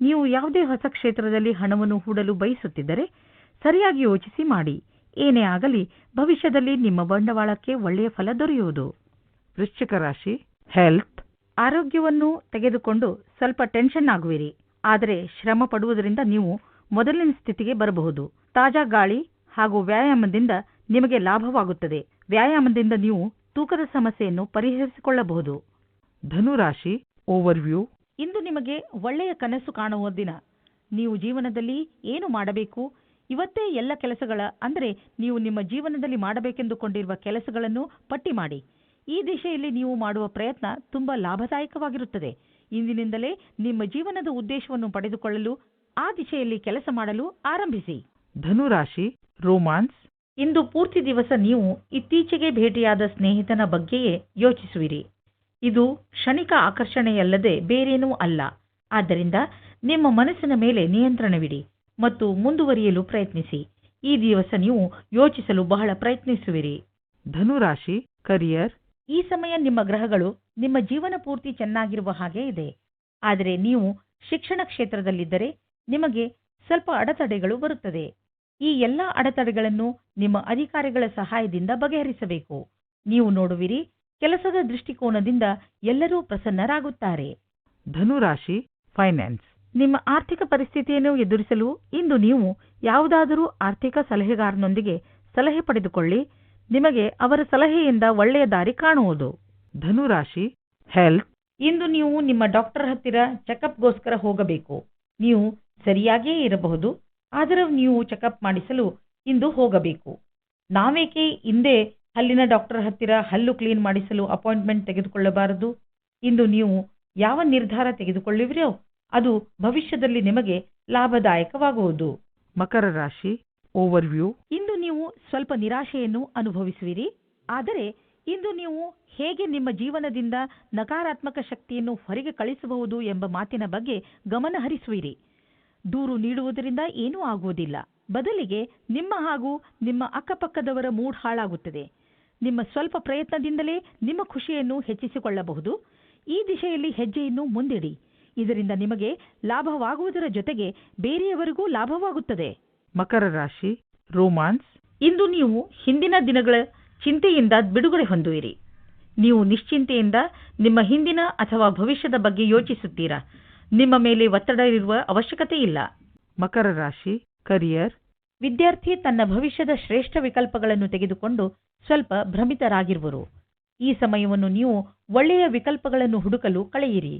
ನೀವು ಯಾವುದೇ ಹೊಸ ಕ್ಷೇತ್ರದಲ್ಲಿ ಹಣವನ್ನು ಹೂಡಲು ಬಯಸುತ್ತಿದ್ದರೆ ಸರಿಯಾಗಿ ಯೋಚಿಸಿ ಮಾಡಿ. ಏನೇ ಆಗಲಿ ಭವಿಷ್ಯದಲ್ಲಿ ನಿಮ್ಮ ಬಂಡವಾಳಕ್ಕೆ ಒಳ್ಳೆಯ ಫಲ ದೊರೆಯುವುದು. ವೃಶ್ಚಿಕ ರಾಶಿ ಹೆಲ್ತ್ ಆರೋಗ್ಯವನ್ನು ತೆಗೆದುಕೊಂಡು ಸ್ವಲ್ಪ ಟೆನ್ಷನ್ ಆಗುವಿರಿ. ಆದರೆ ಶ್ರಮ ಪಡುವುದರಿಂದ ನೀವು ಮೊದಲಿನ ಸ್ಥಿತಿಗೆ ಬರಬಹುದು. ತಾಜಾ ಗಾಳಿ ಹಾಗೂ ವ್ಯಾಯಾಮದಿಂದ ನಿಮಗೆ ಲಾಭವಾಗುತ್ತದೆ. ವ್ಯಾಯಾಮದಿಂದ ನೀವು ತೂಕದ ಸಮಸ್ಯೆಯನ್ನು ಪರಿಹರಿಸಿಕೊಳ್ಳಬಹುದು. ಧನುರಾಶಿ ಓವರ್ವ್ಯೂ ಇಂದು ನಿಮಗೆ ಒಳ್ಳೆಯ ಕನಸು ಕಾಣುವ ದಿನ. ನೀವು ಜೀವನದಲ್ಲಿ ಏನು ಮಾಡಬೇಕು? ಇವತ್ತೇ ಎಲ್ಲ ಕೆಲಸಗಳ ಅಂದರೆ ನೀವು ನಿಮ್ಮ ಜೀವನದಲ್ಲಿ ಮಾಡಬೇಕೆಂದುಕೊಂಡಿರುವ ಕೆಲಸಗಳನ್ನು ಪಟ್ಟಿ ಮಾಡಿ. ಈ ದಿಶೆಯಲ್ಲಿ ನೀವು ಮಾಡುವ ಪ್ರಯತ್ನ ತುಂಬಾ ಲಾಭದಾಯಕವಾಗಿರುತ್ತದೆ. ಇಂದಿನಿಂದಲೇ ನಿಮ್ಮ ಜೀವನದ ಉದ್ದೇಶವನ್ನು ಪಡೆದುಕೊಳ್ಳಲು ಆ ದಿಶೆಯಲ್ಲಿ ಕೆಲಸ ಮಾಡಲು ಆರಂಭಿಸಿ. ಧನುರಾಶಿ ರೋಮಾನ್ಸ್. ಇಂದು ಪೂರ್ತಿ ದಿವಸ ನೀವು ಇತ್ತೀಚೆಗೆ ಭೇಟಿಯಾದ ಸ್ನೇಹಿತನ ಬಗ್ಗೆಯೇ ಯೋಚಿಸುವಿರಿ. ಇದು ಕ್ಷಣಿಕ ಆಕರ್ಷಣೆಯಲ್ಲದೆ ಬೇರೇನೂ ಅಲ್ಲ. ಆದ್ದರಿಂದ ನಿಮ್ಮ ಮನಸ್ಸಿನ ಮೇಲೆ ನಿಯಂತ್ರಣವಿಡಿ ಮತ್ತು ಮುಂದುವರಿಯಲು ಪ್ರಯತ್ನಿಸಿ. ಈ ದಿವಸ ನೀವು ಯೋಚಿಸಲು ಬಹಳ ಪ್ರಯತ್ನಿಸುವಿರಿ. ಧನುರಾಶಿ ಕರಿಯರ್. ಈ ಸಮಯ ನಿಮ್ಮ ಗ್ರಹಗಳು ನಿಮ್ಮ ಜೀವನ ಪೂರ್ತಿ ಚೆನ್ನಾಗಿರುವ ಹಾಗೆ ಇದೆ. ಆದರೆ ನೀವು ಶಿಕ್ಷಣ ಕ್ಷೇತ್ರದಲ್ಲಿದ್ದರೆ ನಿಮಗೆ ಸ್ವಲ್ಪ ಅಡೆತಡೆಗಳು ಬರುತ್ತದೆ. ಈ ಎಲ್ಲ ಅಡೆತಡೆಗಳನ್ನು ನಿಮ್ಮ ಅಧಿಕಾರಿಗಳ ಸಹಾಯದಿಂದ ಬಗೆಹರಿಸಬೇಕು. ನೀವು ನೋಡುವಿರಿ ಕೆಲಸದ ದೃಷ್ಟಿಕೋನದಿಂದ ಎಲ್ಲರೂ ಪ್ರಸನ್ನರಾಗುತ್ತಾರೆ. ಧನುರಾಶಿ ಫೈನಾನ್ಸ್. ನಿಮ್ಮ ಆರ್ಥಿಕ ಪರಿಸ್ಥಿತಿಯನ್ನು ಎದುರಿಸಲು ಇಂದು ನೀವು ಯಾವುದಾದರೂ ಆರ್ಥಿಕ ಸಲಹೆಗಾರನೊಂದಿಗೆ ಸಲಹೆ ಪಡೆದುಕೊಳ್ಳಿ. ನಿಮಗೆ ಅವರ ಸಲಹೆಯಿಂದ ಒಳ್ಳೆಯ ದಾರಿ ಕಾಣುವುದು. ಧನುರಾಶಿ ಹೆಲ್ತ್ ಇಂದು ನೀವು ನಿಮ್ಮ ಡಾಕ್ಟರ್ ಹತ್ತಿರ ಚೆಕಪ್ಗೋಸ್ಕರ ಹೋಗಬೇಕು. ನೀವು ಸರಿಯಾಗಿಯೇ ಇರಬಹುದು ಆದರೆ ನೀವು ಚೆಕಪ್ ಮಾಡಿಸಲು ಇಂದು ಹೋಗಬೇಕು. ನಾವೇಕೆ ಹಿಂದೆ ಹಲ್ಲಿನ ಡಾಕ್ಟರ್ ಹತ್ತಿರ ಹಲ್ಲು ಕ್ಲೀನ್ ಮಾಡಿಸಲು ಅಪಾಯಿಂಟ್ಮೆಂಟ್ ತೆಗೆದುಕೊಳ್ಳಬಾರದು? ಇಂದು ನೀವು ಯಾವ ನಿರ್ಧಾರ ತೆಗೆದುಕೊಳ್ಳುವಿರೋ ಅದು ಭವಿಷ್ಯದಲ್ಲಿ ನಿಮಗೆ ಲಾಭದಾಯಕವಾಗುವುದು. ಮಕರ ರಾಶಿ ಓವರ್ವ್ಯೂ ಇಂದು ಸ್ವಲ್ಪ ನಿರಾಶೆಯನ್ನು ಅನುಭವಿಸುವಿರಿ. ಆದರೆ ಇಂದು ನೀವು ಹೇಗೆ ನಿಮ್ಮ ಜೀವನದಿಂದ ನಕಾರಾತ್ಮಕ ಶಕ್ತಿಯನ್ನು ಹೊರಗೆ ಕಳಿಸಬಹುದು ಎಂಬ ಮಾತಿನ ಬಗ್ಗೆ ಗಮನ ಹರಿಸುವಿರಿ. ದೂರು ನೀಡುವುದರಿಂದ ಏನೂ ಆಗುವುದಿಲ್ಲ. ಬದಲಿಗೆ ನಿಮ್ಮ ಹಾಗೂ ನಿಮ್ಮ ಅಕ್ಕಪಕ್ಕದವರ ಮೂಡ್ ಹಾಳಾಗುತ್ತದೆ. ನಿಮ್ಮ ಸ್ವಲ್ಪ ಪ್ರಯತ್ನದಿಂದಲೇ ನಿಮ್ಮ ಖುಷಿಯನ್ನು ಹೆಚ್ಚಿಸಿಕೊಳ್ಳಬಹುದು. ಈ ದಿಶೆಯಲ್ಲಿ ಹೆಜ್ಜೆಯನ್ನು ಮುಂದಿಡಿ. ಇದರಿಂದ ನಿಮಗೆ ಲಾಭವಾಗುವುದರ ಜೊತೆಗೆ ಬೇರೆಯವರಿಗೂ ಲಾಭವಾಗುತ್ತದೆ. ಮಕರ ರಾಶಿ, ರೋಮಾನ್ಸ್ ಇಂದು ನೀವು ಹಿಂದಿನ ದಿನಗಳ ಚಿಂತೆಯಿಂದ ಬಿಡುಗಡೆ ಹೊಂದುವಿರಿ. ನೀವು ನಿಶ್ಚಿಂತೆಯಿಂದ ನಿಮ್ಮ ಹಿಂದಿನ ಅಥವಾ ಭವಿಷ್ಯದ ಬಗ್ಗೆ ಯೋಚಿಸುತ್ತೀರಾ? ನಿಮ್ಮ ಮೇಲೆ ಒತ್ತಡ ಇರುವ ಅವಶ್ಯಕತೆ ಇಲ್ಲ. ಮಕರ ರಾಶಿ ಕರಿಯರ್ ವಿದ್ಯಾರ್ಥಿ ತನ್ನ ಭವಿಷ್ಯದ ಶ್ರೇಷ್ಠ ವಿಕಲ್ಪಗಳನ್ನು ತೆಗೆದುಕೊಂಡು ಸ್ವಲ್ಪ ಭ್ರಮಿತರಾಗಿರುವರು. ಈ ಸಮಯವನ್ನು ನೀವು ಒಳ್ಳೆಯ ವಿಕಲ್ಪಗಳನ್ನು ಹುಡುಕಲು ಕಳೆಯಿರಿ.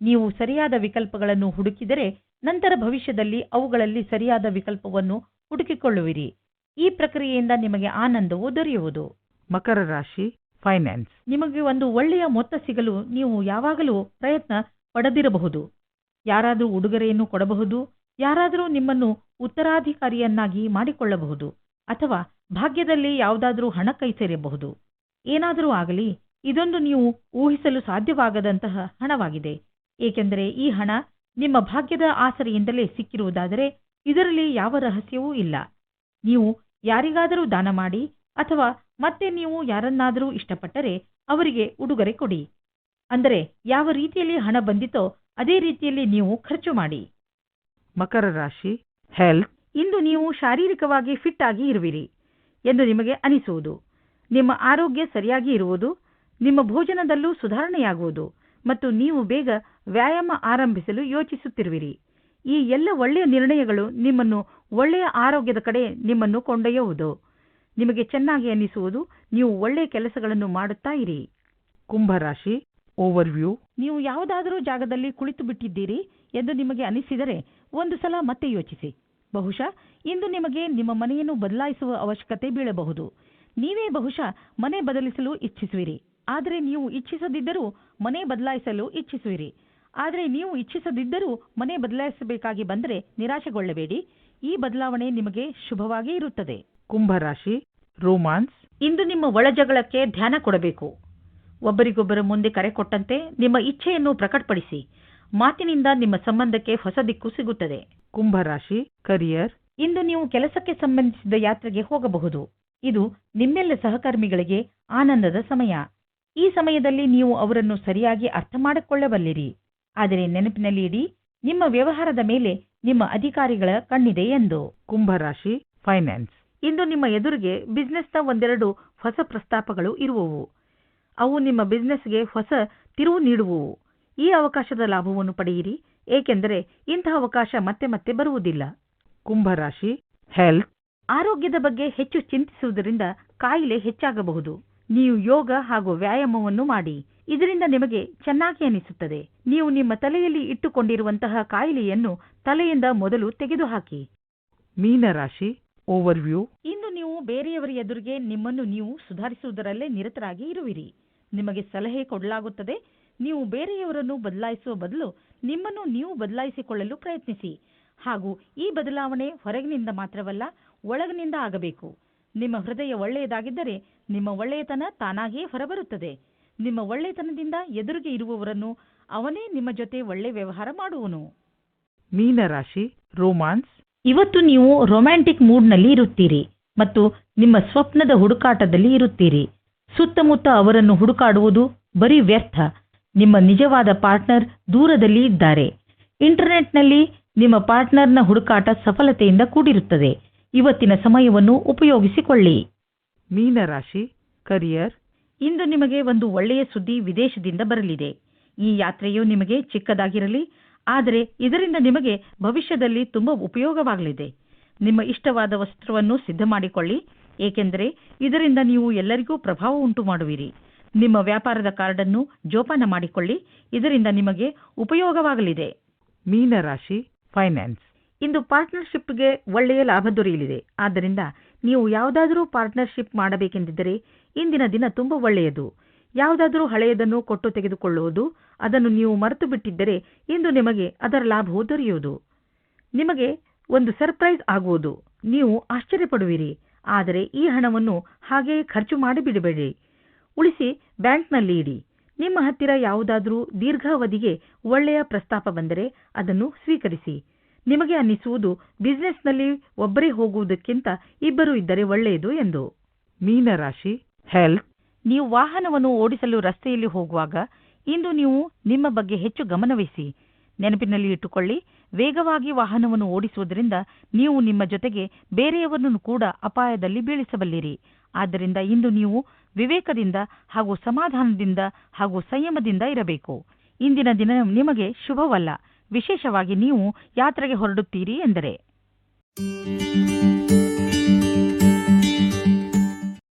ನೀವು ಸರಿಯಾದ ವಿಕಲ್ಪಗಳನ್ನು ಹುಡುಕಿದರೆ ನಂತರ ಭವಿಷ್ಯದಲ್ಲಿ ಅವುಗಳಲ್ಲಿ ಸರಿಯಾದ ವಿಕಲ್ಪವನ್ನು ಹುಡುಕಿಕೊಳ್ಳುವಿರಿ. ಈ ಪ್ರಕ್ರಿಯೆಯಿಂದ ನಿಮಗೆ ಆನಂದವು ದೊರೆಯುವುದು. ಮಕರ ರಾಶಿ ಫೈನಾನ್ಸ್ ನಿಮಗೆ ಒಂದು ಒಳ್ಳೆಯ ಮೊತ್ತ ಸಿಗಲು ನೀವು ಯಾವಾಗಲೂ ಪ್ರಯತ್ನ ಪಡೆದಿರಬಹುದು. ಯಾರಾದರೂ ಉಡುಗೊರೆಯನ್ನು ಕೊಡಬಹುದು ಯಾರಾದರೂ ನಿಮ್ಮನ್ನು ಉತ್ತರಾಧಿಕಾರಿಯನ್ನಾಗಿ ಮಾಡಿಕೊಳ್ಳಬಹುದು ಅಥವಾ ಭಾಗ್ಯದಲ್ಲಿ ಯಾವುದಾದರೂ ಹಣ ಕೈ ಸೇರಬಹುದು ಏನಾದರೂ ಆಗಲಿ ಇದೊಂದು ನೀವು ಊಹಿಸಲು ಸಾಧ್ಯವಾಗದಂತಹ ಹಣವಾಗಿದೆ. ಏಕೆಂದರೆ ಈ ಹಣ ನಿಮ್ಮ ಭಾಗ್ಯದ ಆಸರೆಯಿಂದಲೇ ಸಿಕ್ಕಿರುವುದಾದರೆ ಇದರಲ್ಲಿ ಯಾವ ರಹಸ್ಯವೂ ಇಲ್ಲ. ನೀವು ಯಾರಿಗಾದರೂ ದಾನ ಮಾಡಿ ಅಥವಾ ಮತ್ತೆ ನೀವು ಯಾರನ್ನಾದರೂ ಇಷ್ಟಪಟ್ಟರೆ ಅವರಿಗೆ ಉಡುಗೊರೆ ಕೊಡಿ. ಅಂದರೆ ಯಾವ ರೀತಿಯಲ್ಲಿ ಹಣ ಬಂದಿತೋ ಅದೇ ರೀತಿಯಲ್ಲಿ ನೀವು ಖರ್ಚು ಮಾಡಿ. ಮಕರ ರಾಶಿ ಹೆಲ್ತ್ ಇಂದು ನೀವು ಶಾರೀರಿಕವಾಗಿ ಫಿಟ್ ಆಗಿ ಇರುವಿರಿ ಎಂದು ನಿಮಗೆ ಅನಿಸುವುದು. ನಿಮ್ಮ ಆರೋಗ್ಯ ಸರಿಯಾಗಿ ಇರುವುದು ನಿಮ್ಮ ಭೋಜನದಲ್ಲೂ ಸುಧಾರಣೆಯಾಗುವುದು ಮತ್ತು ನೀವು ಬೇಗ ವ್ಯಾಯಾಮ ಆರಂಭಿಸಲು ಯೋಚಿಸುತ್ತಿರುವಿರಿ. ಈ ಎಲ್ಲ ಒಳ್ಳೆಯ ನಿರ್ಣಯಗಳು ನಿಮ್ಮನ್ನು ಒಳ್ಳೆಯ ಆರೋಗ್ಯದ ಕಡೆ ನಿಮ್ಮನ್ನು ಕೊಂಡೊಯ್ಯುವುದು. ನಿಮಗೆ ಚೆನ್ನಾಗಿ ಅನ್ನಿಸುವುದು ನೀವು ಒಳ್ಳೆಯ ಕೆಲಸಗಳನ್ನು ಮಾಡುತ್ತಾ ಇರಿ. ಕುಂಭರಾಶಿ ಓವರ್ವ್ಯೂ ನೀವು ಯಾವುದಾದರೂ ಜಾಗದಲ್ಲಿ ಕುಳಿತು ಬಿಟ್ಟಿದ್ದೀರಿ ಎಂದು ನಿಮಗೆ ಅನಿಸಿದರೆ ಒಂದು ಸಲ ಮತ್ತೆ ಯೋಚಿಸಿ. ಬಹುಶಃ ಇಂದು ನಿಮಗೆ ನಿಮ್ಮ ಮನೆಯನ್ನು ಬದಲಾಯಿಸುವ ಅವಶ್ಯಕತೆ ಬೀಳಬಹುದು. ನೀವೇ ಬಹುಶಃ ಮನೆ ಬದಲಿಸಲು ಇಚ್ಛಿಸುವಿರಿ. ಆದರೆ ನೀವು ಇಚ್ಛಿಸದಿದ್ದರೂ ಮನೆ ಬದಲಾಯಿಸಲು ಇಚ್ಛಿಸುವಿರಿ. ಆದರೆ ನೀವು ಇಚ್ಛಿಸದಿದ್ದರೂ ಮನೆ ಬದಲಾಯಿಸಬೇಕಾಗಿ ಬಂದರೆ ನಿರಾಶೆಗೊಳ್ಳಬೇಡಿ. ಈ ಬದಲಾವಣೆ ನಿಮಗೆ ಶುಭವಾಗಿ ಇರುತ್ತದೆ. ಕುಂಭರಾಶಿ ರೋಮಾನ್ಸ್ ಇಂದು ನಿಮ್ಮ ಒಳಜಗಳಕ್ಕೆ ಧ್ಯಾನ ಕೊಡಬೇಕು. ಒಬ್ಬರಿಗೊಬ್ಬರ ಮುಂದೆ ಕರೆ ಕೊಟ್ಟಂತೆ ನಿಮ್ಮ ಇಚ್ಛೆಯನ್ನು ಪ್ರಕಟಪಡಿಸಿ. ಮಾತಿನಿಂದ ನಿಮ್ಮ ಸಂಬಂಧಕ್ಕೆ ಹೊಸ ದಿಕ್ಕು ಸಿಗುತ್ತದೆ. ಕುಂಭರಾಶಿ ಕರಿಯರ್ ಇಂದು ನೀವು ಕೆಲಸಕ್ಕೆ ಸಂಬಂಧಿಸಿದ ಯಾತ್ರೆಗೆ ಹೋಗಬಹುದು. ಇದು ನಿಮ್ಮೆಲ್ಲ ಸಹಕರ್ಮಿಗಳಿಗೆ ಆನಂದದ ಸಮಯ. ಈ ಸಮಯದಲ್ಲಿ ನೀವು ಅವರನ್ನು ಸರಿಯಾಗಿ ಅರ್ಥ ಮಾಡಿಕೊಳ್ಳಬಲ್ಲಿರಿ. ಆದರೆ ನೆನಪಿನಲ್ಲಿ ಇಡಿ ನಿಮ್ಮ ವ್ಯವಹಾರದ ಮೇಲೆ ನಿಮ್ಮ ಅಧಿಕಾರಿಗಳ ಕಣ್ಣಿದೆ ಎಂದು. ಕುಂಭರಾಶಿ ಫೈನಾನ್ಸ್ ಇಂದು ನಿಮ್ಮ ಎದುರಿಗೆ ಬಿಸ್ನೆಸ್ನ ಒಂದೆರಡು ಹೊಸ ಪ್ರಸ್ತಾಪಗಳು ಇರುವವು. ಅವು ನಿಮ್ಮ ಬಿಸ್ನೆಸ್ಗೆ ಹೊಸ ತಿರುವು ನೀಡುವವು. ಈ ಅವಕಾಶದ ಲಾಭವನ್ನು ಪಡೆಯಿರಿ, ಏಕೆಂದರೆ ಇಂತಹ ಅವಕಾಶ ಮತ್ತೆ ಮತ್ತೆ ಬರುವುದಿಲ್ಲ. ಕುಂಭರಾಶಿ ಹೆಲ್ತ್ ಆರೋಗ್ಯದ ಬಗ್ಗೆ ಹೆಚ್ಚು ಚಿಂತಿಸುವುದರಿಂದ ಕಾಯಿಲೆ ಹೆಚ್ಚಾಗಬಹುದು. ನೀವು ಯೋಗ ಹಾಗೂ ವ್ಯಾಯಾಮವನ್ನು ಮಾಡಿ. ಇದರಿಂದ ನಿಮಗೆ ಚೆನ್ನಾಗಿ ಅನಿಸುತ್ತದೆ. ನೀವು ನಿಮ್ಮ ತಲೆಯಲ್ಲಿ ಇಟ್ಟುಕೊಂಡಿರುವಂತಹ ಕಾಯಿಲೆಯನ್ನು ತಲೆಯಿಂದ ಮೊದಲು ತೆಗೆದುಹಾಕಿ. ಮೀನರಾಶಿ ಓವರ್ವ್ಯೂ ಇಂದು ನೀವು ಬೇರೆಯವರ ಎದುರಿಗೆ ನಿಮ್ಮನ್ನು ನೀವು ಸುಧಾರಿಸುವುದರಲ್ಲೇ ನಿರತರಾಗಿ ಇರುವಿರಿ. ನಿಮಗೆ ಸಲಹೆ ಕೊಡಲಾಗುತ್ತದೆ. ನೀವು ಬೇರೆಯವರನ್ನು ಬದಲಾಯಿಸುವ ಬದಲು ನಿಮ್ಮನ್ನು ನೀವು ಬದಲಾಯಿಸಿಕೊಳ್ಳಲು ಪ್ರಯತ್ನಿಸಿ. ಹಾಗೂ ಈ ಬದಲಾವಣೆ ಹೊರಗಿನಿಂದ ಮಾತ್ರವಲ್ಲ ಒಳಗಿನಿಂದ ಆಗಬೇಕು. ನಿಮ್ಮ ಹೃದಯ ಒಳ್ಳೆಯದಾಗಿದ್ದರೆ ನಿಮ್ಮ ಒಳ್ಳೆಯತನ ತಾನಾಗಿಯೇ ಹೊರಬರುತ್ತದೆ. ನಿಮ್ಮ ಒಳ್ಳೆಯತನದಿಂದ ಎದುರಿಗೆ ಇರುವವರನ್ನು ಅವನೇ ನಿಮ್ಮ ಜೊತೆ ಒಳ್ಳೆ ವ್ಯವಹಾರ ಮಾಡುವನು. ಮೀನರಾಶಿ ರೋಮಾನ್ಸ್. ಇವತ್ತು ನೀವು ರೊಮ್ಯಾಂಟಿಕ್ ಮೂಡ್ನಲ್ಲಿ ಇರುತ್ತೀರಿ ಮತ್ತು ನಿಮ್ಮ ಸ್ವಪ್ನದ ಹುಡುಕಾಟದಲ್ಲಿ ಇರುತ್ತೀರಿ. ಸುತ್ತಮುತ್ತ ಅವರನ್ನು ಹುಡುಕಾಡುವುದು ಬರೀ ವ್ಯರ್ಥ. ನಿಮ್ಮ ನಿಜವಾದ ಪಾರ್ಟ್ನರ್ ದೂರದಲ್ಲಿ ಇದ್ದಾರೆ. ಇಂಟರ್ನೆಟ್ನಲ್ಲಿ ನಿಮ್ಮ ಪಾರ್ಟ್ನರ್ನ ಹುಡುಕಾಟ ಸಫಲತೆಯಿಂದ ಕೂಡಿರುತ್ತದೆ. ಇವತ್ತಿನ ಸಮಯವನ್ನು ಉಪಯೋಗಿಸಿಕೊಳ್ಳಿ. ಮೀನರಾಶಿ ಕರಿಯರ್ ಇಂದು ನಿಮಗೆ ಒಂದು ಒಳ್ಳೆಯ ಸುದ್ದಿ ವಿದೇಶದಿಂದ ಬರಲಿದೆ. ಈ ಯಾತ್ರೆಯು ನಿಮಗೆ ಚಿಕ್ಕದಾಗಿರಲಿ ಆದರೆ ಇದರಿಂದ ನಿಮಗೆ ಭವಿಷ್ಯದಲ್ಲಿ ತುಂಬಾ ಉಪಯೋಗವಾಗಲಿದೆ. ನಿಮ್ಮ ಇಷ್ಟವಾದ ವಸ್ತ್ರವನ್ನು ಸಿದ್ಧ ಮಾಡಿಕೊಳ್ಳಿ. ಏಕೆಂದರೆ ಇದರಿಂದ ನೀವು ಎಲ್ಲರಿಗೂ ಪ್ರಭಾವ ಉಂಟು ಮಾಡುವಿರಿ. ನಿಮ್ಮ ವ್ಯಾಪಾರದ ಕಾರ್ಡನ್ನು ಜೋಪಾನ ಮಾಡಿಕೊಳ್ಳಿ. ಇದರಿಂದ ನಿಮಗೆ ಉಪಯೋಗವಾಗಲಿದೆ. ಮೀನರಾಶಿ ಫೈನಾನ್ಸ್. ಇಂದು ಪಾರ್ಟ್ನರ್ಶಿಪ್ಗೆ ಒಳ್ಳೆಯ ಲಾಭ ದೊರೆಯಲಿದೆ. ಆದ್ದರಿಂದ ನೀವು ಯಾವುದಾದರೂ ಪಾರ್ಟ್ನರ್ಶಿಪ್ ಮಾಡಬೇಕೆಂದಿದ್ದರೆ ಇಂದಿನ ದಿನ ತುಂಬಾ ಒಳ್ಳೆಯದು. ಯಾವುದಾದರೂ ಹಳೆಯದನ್ನು ಕೊಟ್ಟು ತೆಗೆದುಕೊಳ್ಳುವುದು ಅದನ್ನು ನೀವು ಮರೆತು ಬಿಟ್ಟಿದ್ದರೆ ಇಂದು ನಿಮಗೆ ಅದರ ಲಾಭವು ದೊರೆಯುವುದು. ನಿಮಗೆ ಒಂದು ಸರ್ಪ್ರೈಸ್ ಆಗುವುದು. ನೀವು ಆಶ್ಚರ್ಯಪಡುವಿರಿ. ಆದರೆ ಈ ಹಣವನ್ನು ಹಾಗೆಯೇ ಖರ್ಚು ಮಾಡಿಬಿಡಬೇಡಿ. ಉಳಿಸಿ ಬ್ಯಾಂಕ್ನಲ್ಲಿ ಇಡಿ. ನಿಮ್ಮ ಹತ್ತಿರ ಯಾವುದಾದರೂ ದೀರ್ಘಾವಧಿಗೆ ಒಳ್ಳೆಯ ಪ್ರಸ್ತಾಪ ಬಂದರೆ ಅದನ್ನು ಸ್ವೀಕರಿಸಿ. ನಿಮಗೆ ಅನ್ನಿಸುವುದು ಬಿಸ್ನೆಸ್ನಲ್ಲಿ ಒಬ್ಬರೇ ಹೋಗುವುದಕ್ಕಿಂತ ಇಬ್ಬರು ಇದ್ದರೆ ಒಳ್ಳೆಯದು ಎಂದು. ಮೀನರಾಶಿ ಹೆಲ್ತ್ ನೀವು ವಾಹನವನ್ನು ಓಡಿಸಲು ರಸ್ತೆಯಲ್ಲಿ ಹೋಗುವಾಗ ಇಂದು ನೀವು ನಿಮ್ಮ ಬಗ್ಗೆ ಹೆಚ್ಚು ಗಮನವಹಿಸಿ, ನೆನಪಿನಲ್ಲಿ ಇಟ್ಟುಕೊಳ್ಳಿ, ವೇಗವಾಗಿ ವಾಹನವನ್ನು ಓಡಿಸುವುದರಿಂದ ನೀವು ನಿಮ್ಮ ಜೊತೆಗೆ ಬೇರೆಯವರನ್ನು ಕೂಡ ಅಪಾಯದಲ್ಲಿ ಬೀಳಿಸಬಲ್ಲಿರಿ. ಆದ್ದರಿಂದ ಇಂದು ನೀವು ವಿವೇಕದಿಂದ ಹಾಗೂ ಸಮಾಧಾನದಿಂದ ಹಾಗೂ ಸಂಯಮದಿಂದ ಇರಬೇಕು. ಇಂದಿನ ದಿನ ನಿಮಗೆ ಶುಭವಲ್ಲ. ವಿಶೇಷವಾಗಿ ನೀವು ಯಾತ್ರೆಗೆ ಹೊರಡುತ್ತೀರಿ ಎಂದರೆ.